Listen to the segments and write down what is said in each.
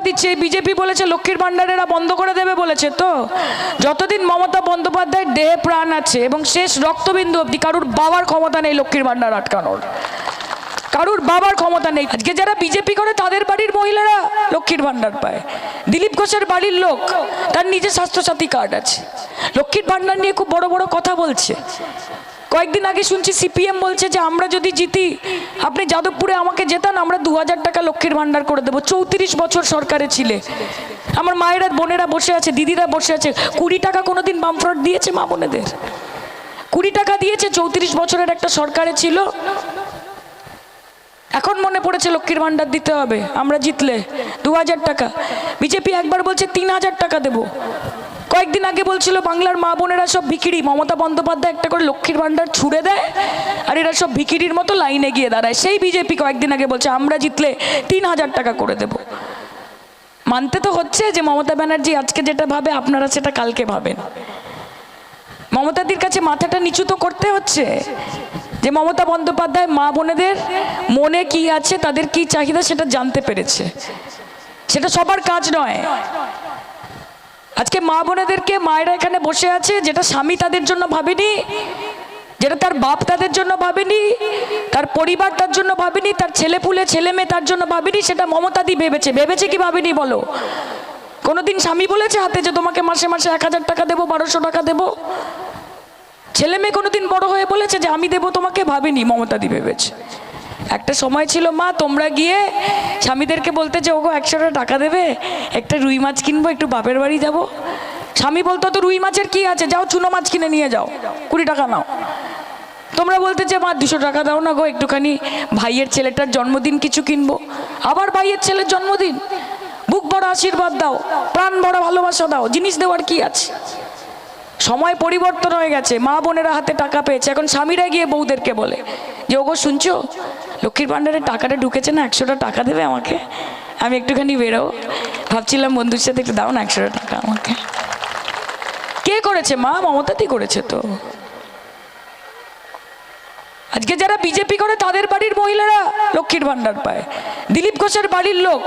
দিচ্ছে বিজেপি বলেছে, লক্ষ্মীর ভাণ্ডারেরা বন্ধ করে দেবে বলেছে তো? যতদিন মমতা বন্দ্যোপাধ্যায়ের দেহে প্রাণ আছে এবং শেষ রক্তবিন্দু অবধি কারুর বাবার ক্ষমতা নেই লক্ষ্মীর ভাণ্ডার আটকানোর। কারুর বাবার ক্ষমতা নেই। আজকে যারা বিজেপি করে, তাদের বাড়ির মহিলারা লক্ষ্মীর ভাণ্ডার পায়। দিলীপ ঘোষের বাড়ির লোক, তার নিজের স্বাস্থ্যসাথী কার্ড আছে। লক্ষ্মীর ভাণ্ডার নিয়ে খুব বড় বড় কথা বলছে। কয়েকদিন আগে শুনছি সিপিএম বলছে যে, আমরা যদি জিতি, আপনি যাদবপুরে আমাকে জেতান, আমরা দু হাজার টাকা লক্ষ্মীর ভাণ্ডার করে দেবো। চৌত্রিশ বছর সরকারে ছিলে। আমার মায়েরা, বোনেরা বসে আছে, দিদিরা বসে আছে। কুড়ি টাকা কোনো কোনোদিন বামফ্রন্ট দিয়েছে মা বোনেদের। কুড়ি টাকা দিয়েছে, চৌত্রিশ বছরের একটা সরকারে ছিল। এখন মনে পড়েছে লক্ষ্মীর ভাণ্ডার দিতে হবে, আমরা জিতলে দু হাজার টাকা। বিজেপি একবার বলছে, তিন হাজার টাকা দেবো। কয়েকদিন আগে বলছিল বাংলার মা বোনেরা সব ভিকিরি মমতা বন্দ্যোপাধ্যায় একটা করে লক্ষ্মীর ভাণ্ডার ছুড়ে দেয় আর এরা সব ভিকিরির মতো লাইনে গিয়ে দাঁড়ায়। সেই বিজেপি কয়েকদিন আগে বলছে, আমরা জিতলে তিন হাজার টাকা করে দেবো। মানতে তো হচ্ছে যে মমতা ব্যানার্জি আজকে যেটা ভাবে, আপনারা সেটা কালকে ভাবেন। মমতাদির কাছে মাথাটা নিচু তো করতে হচ্ছে যে মমতা বন্দ্যোপাধ্যায় মা বোনেদের মনে কি আছে, তাদের কি চাহিদা সেটা জানতে পেরেছে। সেটা সবার কাজ নয়। আজকে মা বোনেদেরকে মায়েরা এখানে বসে আছে, যেটা স্বামী তাদের জন্য ভাবেনি, যেটা তার বাপ তাদের জন্য ভাবেনি, তার পরিবার তার জন্য ভাবেনি, তার ছেলে পুলে ছেলে মেয়ে তার জন্য ভাবেনি, সেটা মমতাদি ভেবেছে। ভেবেছে কি ভাবেনি বলো? কোনোদিন স্বামী বলেছে হাতে যে তোমাকে মাসে মাসে এক হাজার টাকা দেবো, বারোশো টাকা দেবো? ছেলে মেয়ে কোনোদিন বড় হয়ে বলেছে যে আমি দেবো, তোমাকে ভাবিনি মমতাদি ভেবেছে। একটা সময় ছিল, মা, তোমরা গিয়ে স্বামীদেরকে বলতে যে, ওগো, একশোটা টাকা দেবে, একটা রুই মাছ কিনবো, একটু বাপের বাড়ি যাব। স্বামী বলতো, তো রুই মাছের কি আছে? যাও, চুনো মাছ কিনে নিয়ে যাও, কুড়ি টাকা নাও। তোমরা বলতে যে, মা, দুশো টাকা দাও না গো, একটুখানি ভাইয়ের ছেলেটার জন্মদিন কিছু কিনবো। আবার ভাইয়ের ছেলের জন্মদিন? বুক ভরা আশীর্বাদ দাও, প্রাণ বড় ভালোবাসা দাও, জিনিস দেওয়ার কি আছে? সময় পরিবর্তন হয়ে গেছে। মা বোনেরা হাতে টাকা পেয়েছে। এখন স্বামীরা গিয়ে বউদেরকে বলে, যে ওগো, শুনছো? লক্ষ্মীর ভাণ্ডারের টাকাটা ঢুকেছে না? একশোটা টাকা দেবে আমাকে? আমি একটুখানি বেরোবো। ভাবছিলাম বন্ধুর সাথে একটু দাও না, একশোটা টাকা আমাকে। কে করেছে মা? মমতাতেই করেছে তো। আজকে যারা বিজেপি করে, তাদের বাড়ির মহিলারা লক্ষ্মীর ভাণ্ডার পায়। দিলীপ ঘোষের বাড়ির লোক,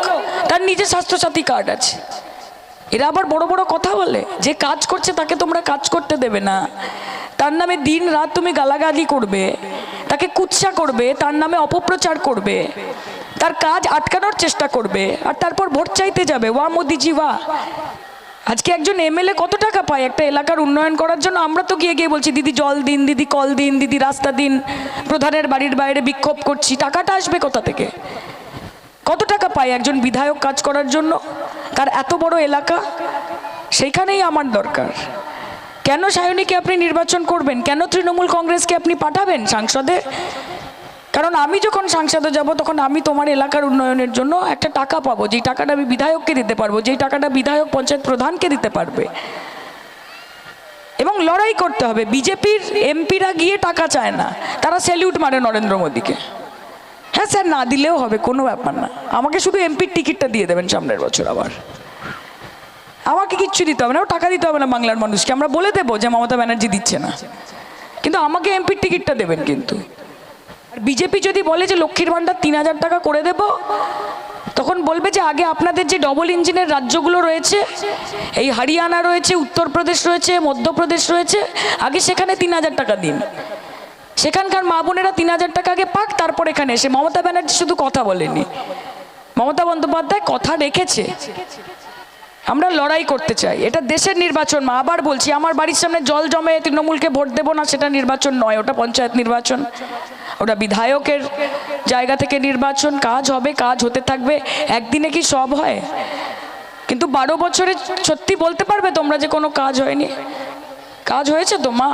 তার নিজের স্বাস্থ্যসাথী কার্ড আছে। এরা আবার বড় বড় কথা বলে, যে কাজ করছে তাকে তোমরা কাজ করতে দেবে না। তার নামে দিন রাত তুমি গালাগালি করবে, তাকে কুৎসা করবে, তার নামে অপপ্রচার করবে, তার কাজ আটকানোর চেষ্টা করবে, আর তারপর ভোট চাইতে যাবে। ওয়া মোদিজি, ওয়া। আজকে একজন এমএলএ কত টাকা পায় একটা এলাকার উন্নয়ন করার জন্য? আমরা তো গিয়ে গিয়ে বলছি, দিদি, জল দিন, দিদি, কল দিন, দিদি, রাস্তা দিন, প্রধানের বাড়ির বাইরে বিক্ষোভ করছি, টাকাটা আসবে কোথা থেকে? কত টাকা পায় একজন বিধায়ক কাজ করার জন্য? তার এত বড় এলাকা? সেইখানেই আমার দরকার। কেন সায়নীকে আপনি নির্বাচন করবেন? কেন তৃণমূল কংগ্রেসকে আপনি পাঠাবেন সাংসদে? কারণ আমি যখন সাংসদে যাব, তখন আমি তোমার এলাকার উন্নয়নের জন্য একটা টাকা পাবো। যেই টাকাটা আমি বিধায়ককে দিতে পারব, যেই টাকাটা বিধায়ক পঞ্চায়েত প্রধানকে দিতে পারবে। এবং লড়াই করতে হবে। বিজেপির এমপিরা গিয়ে টাকা চায় না। তারা স্যালিউট মারে নরেন্দ্র মোদীকে। হ্যাঁ স্যার, না দিলেও হবে, কোনো ব্যাপার না। আমাকে শুধু এমপির টিকিটটা দিয়ে দেবেন সামনের বছর আবার। আমাকে কিচ্ছু দিতে হবে না টাকা দিতে হবে না বাংলার মানুষকে। আমরা বলে দেবো যে মমতা ব্যানার্জি দিচ্ছে না। কিন্তু আমাকে এমপির টিকিটটা দেবেন কিন্তু। আর বিজেপি যদি বলে যে লক্ষ্মীর ভাণ্ডার তিন হাজার টাকা করে দেব, তখন বলবে যে আগে আপনাদের যে ডবল ইঞ্জিনের রাজ্যগুলো রয়েছে, এই হরিয়ানা রয়েছে, উত্তরপ্রদেশ রয়েছে, মধ্যপ্রদেশ রয়েছে, আগে সেখানে তিন হাজার টাকা দিন। সেখানকার মা বোনেরা তিন হাজার টাকা আগে পাক, তারপর এখানে এসে মমতা ব্যানার্জি শুধু কথা বলেনি মমতা বন্দ্যোপাধ্যায় কথা রেখেছে। আমরা লড়াই করতে চাই। এটা দেশের নির্বাচন, মা আবার বলছি, আমার বাড়ির সামনে জল জমে, তৃণমূলকে ভোট দেবো না, সেটা নির্বাচন নয়, ওটা পঞ্চায়েত নির্বাচন। ওটা বিধায়কের জায়গা থেকে নির্বাচন, কাজ হবে, কাজ হতে থাকবে, একদিনে কি সব হয়? কিন্তু বারো বছরে সত্যি বলতে পারবে তোমরা যে কোনো কাজ হয়নি? কাজ হয়েছে তো, মা?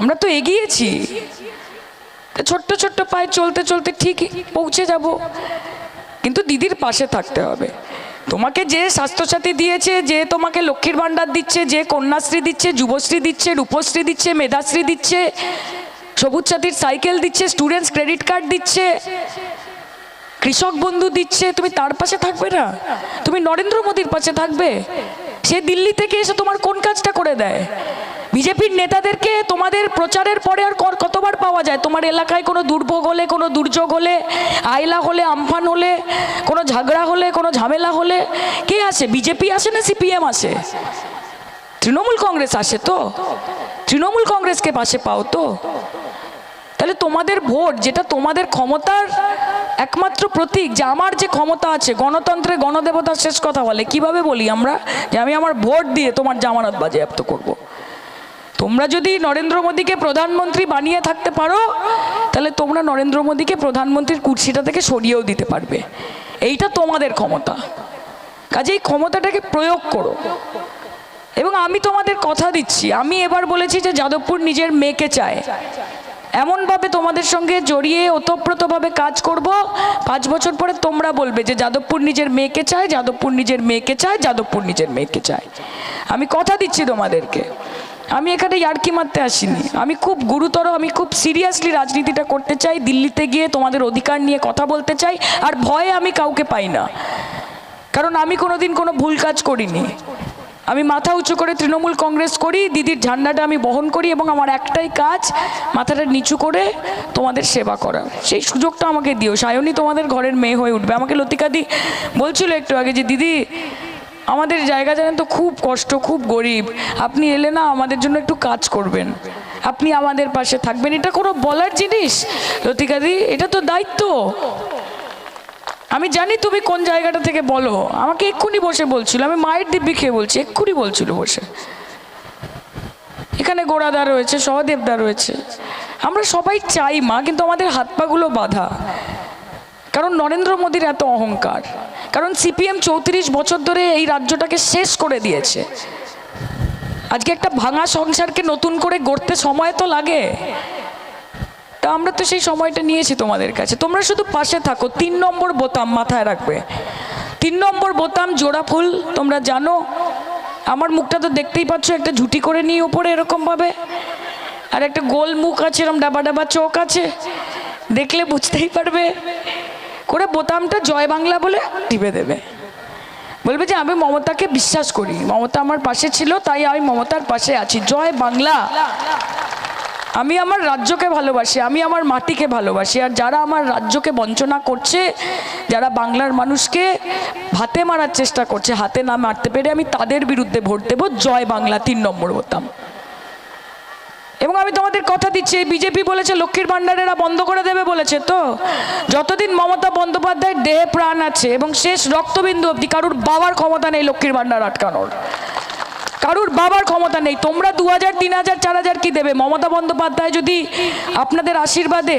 আমরা তো এগিয়েছি। ছোট্ট ছোট্ট পায়ে চলতে চলতে ঠিকই পৌঁছে যাব। কিন্তু দিদির পাশে থাকতে হবে। তোমাকে যে স্বাস্থ্যসাথী দিয়েছে, যে তোমাকে লক্ষ্মীর ভাণ্ডার দিচ্ছে, যে কন্যাশ্রী দিচ্ছে, যুবশ্রী দিচ্ছে, রূপশ্রী দিচ্ছে, মেধাশ্রী দিচ্ছে, সবুজ সাথীর সাইকেল দিচ্ছে, স্টুডেন্টস ক্রেডিট কার্ড দিচ্ছে, কৃষক বন্ধু দিচ্ছে, তুমি তার পাশে থাকবে না? তুমি নরেন্দ্র মোদীর পাশে থাকবে? সে দিল্লি থেকে এসে তোমার কোন কাজটা করে দেয়? বিজেপির নেতাদেরকে তোমাদের প্রচারের পরে আর কতবার পাওয়া যায়? তোমার এলাকায় কোনো দুর্ভোগ হলে, কোনো দুর্যোগ হলে, আইলা হলে, আমফান হলে, কোনো ঝগড়া হলে, কোনো ঝামেলা হলে, কে আসে? বিজেপি আসে না সিপিএম আসে? তৃণমূল কংগ্রেস আসে তো? তৃণমূল কংগ্রেসকে পাশে পাও তো? তাহলে তোমাদের ভোট, যেটা তোমাদের ক্ষমতার একমাত্র প্রতীক, যে আমার যে ক্ষমতা আছে, গণতন্ত্রে গণদেবতার শেষ কথা বলে, কীভাবে বলি আমরা? যে আমি আমার ভোট দিয়ে তোমার জামানত বাজেয়াপ্ত করব। তোমরা যদি নরেন্দ্র মোদীকে প্রধানমন্ত্রী বানিয়ে থাকতে পারো, তাহলে তোমরা নরেন্দ্র মোদীকে প্রধানমন্ত্রীর কুর্সিটা থেকে সরিয়েও দিতে পারবে। এইটা তোমাদের ক্ষমতা। কাজে এই ক্ষমতাটাকে প্রয়োগ করো। এবং আমি তোমাদের কথা দিচ্ছি, আমি এবার বলেছি যে যাদবপুর নিজের মেয়েকে চায়। এমনভাবে তোমাদের সঙ্গে জড়িয়ে ওতপ্রোতভাবে কাজ করব। পাঁচ বছর পরে তোমরা বলবে যে যাদবপুর নিজের মেয়েকে চায়, যাদবপুর নিজের মেয়েকে চায়, যাদবপুর নিজের মেয়েকে চায়। আমি কথা দিচ্ছি তোমাদেরকে। আমি এখানে ইয়ার্কি মারতে আসিনি। আমি খুব গুরুতর, আমি খুব সিরিয়াসলি রাজনীতিটা করতে চাই, দিল্লিতে গিয়ে তোমাদের অধিকার নিয়ে কথা বলতে চাই, আর ভয়ে আমি কাউকে পাই না। কারণ আমি কোনোদিন কোনো ভুল কাজ করিনি। আমি মাথা উঁচু করে তৃণমূল কংগ্রেস করি, দিদির ঝান্ডাটা আমি বহন করি এবং আমার একটাই কাজ, মাথাটা নিচু করে তোমাদের সেবা করা। সেই সুযোগটা আমাকে দিও। সায়নী তোমাদের ঘরের মেয়ে হয়ে উঠবে। আমাকে লতিকাদি বলছিল একটু আগে যে, দিদি আমাদের জায়গা জানেন তো, খুব কষ্ট, খুব গরিব। আপনি এলে না আমাদের জন্য একটু কাজ করবেন। আপনি আমাদের পাশে থাকবেন। এটা কোনো বলার জিনিস? লতিকাদি এটা তো দায়িত্ব। আমি জানি তুমি কোন জায়গাটা থেকে বলো। আমাকে এক্ষুনি বসে বলছিল। আমি মায়ের দিব্যি খেয়ে বলছি, এক্ষুনি বলছিল বসে। এখানে গোড়াদা রয়েছে, সহদেবদা রয়েছে। আমরা সবাই চাই মা, কিন্তু আমাদের হাত পাগুলো বাঁধা। কারণ নরেন্দ্র মোদীর এত অহংকার। কারণ সিপিএম চৌত্রিশ বছর ধরে এই রাজ্যটাকে শেষ করে দিয়েছে। আজকে একটা ভাঙা সংসারকে নতুন করে গড়তে সময় তো লাগে। তা আমরা তো সেই সময়টা নিয়েছি তোমাদের কাছে। তোমরা শুধু পাশে থাকো, তিন নম্বর বোতাম মাথায় রাখবে। তিন নম্বর বোতাম, জোড়া ফুল, তোমরা জানো, আমার মুখটা তো দেখতেই পাচ্ছ, একটা ঝুটি করে নিয়ে ওপরে এরকমভাবে। আর একটা গোল মুখ আছে, এরকম ডাবা ডাবা চোখ আছে। দেখলে বুঝতেই পারবে করে বোতামটা জয় বাংলা বলে টিপে দেবে। বলবে যে, আমি মমতাকে বিশ্বাস করি। মমতা আমার পাশে ছিল, তাই আমি মমতার পাশে আছি। জয় বাংলা। আমি আমার রাজ্যকে ভালোবাসি, আমি আমার মাটিকে ভালোবাসি। আর যারা আমার রাজ্যকে বঞ্চনা করছে, যারা বাংলার মানুষকে ভাতে মারার চেষ্টা করছে, হাতে না মারতে পেরে আমি তাদের বিরুদ্ধে ভোট দেবো। জয় বাংলা, তিন নম্বর হতাম এবং আমি তোমাদের কথা দিচ্ছি বিজেপি বলেছে লক্ষ্মীর ভাণ্ডারেরা বন্ধ করে দেবে বলেছে তো? যতদিন মমতা বন্দ্যোপাধ্যায়ের দেহে প্রাণ আছে এবং শেষ রক্তবিন্দু অবধি কারুর বাবার ক্ষমতা নেই লক্ষ্মীর ভাণ্ডার আটকানোর। কারুর বাবার ক্ষমতা নেই, তোমরা দু হাজার, তিন হাজার, চার হাজার কি দেবে? মমতা বন্দ্যোপাধ্যায় যদি আপনাদের আশীর্বাদে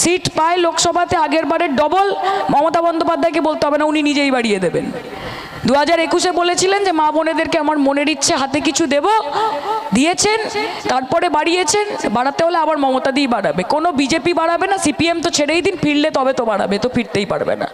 সিট পায় লোকসভাতে, আগের বারের ডবল মমতা বন্দ্যোপাধ্যায়কে বলতে হবে না, উনি নিজেই বাড়িয়ে দেবেন। দু হাজার একুশে বলেছিলেন যে মা বোনেদেরকে আমার মনের ইচ্ছে, হাতে কিছু দেব। দিয়েছেন, তারপরে বাড়িয়েছেন, বাড়াতে হলে আবার মমতা দিয়েই বাড়াবে। কোনো বিজেপি বাড়াবে না, সিপিএম তো ছেড়েই দিন, ফিরলে তবে তো বাড়াবে, তো ফিরতেই পারবে না।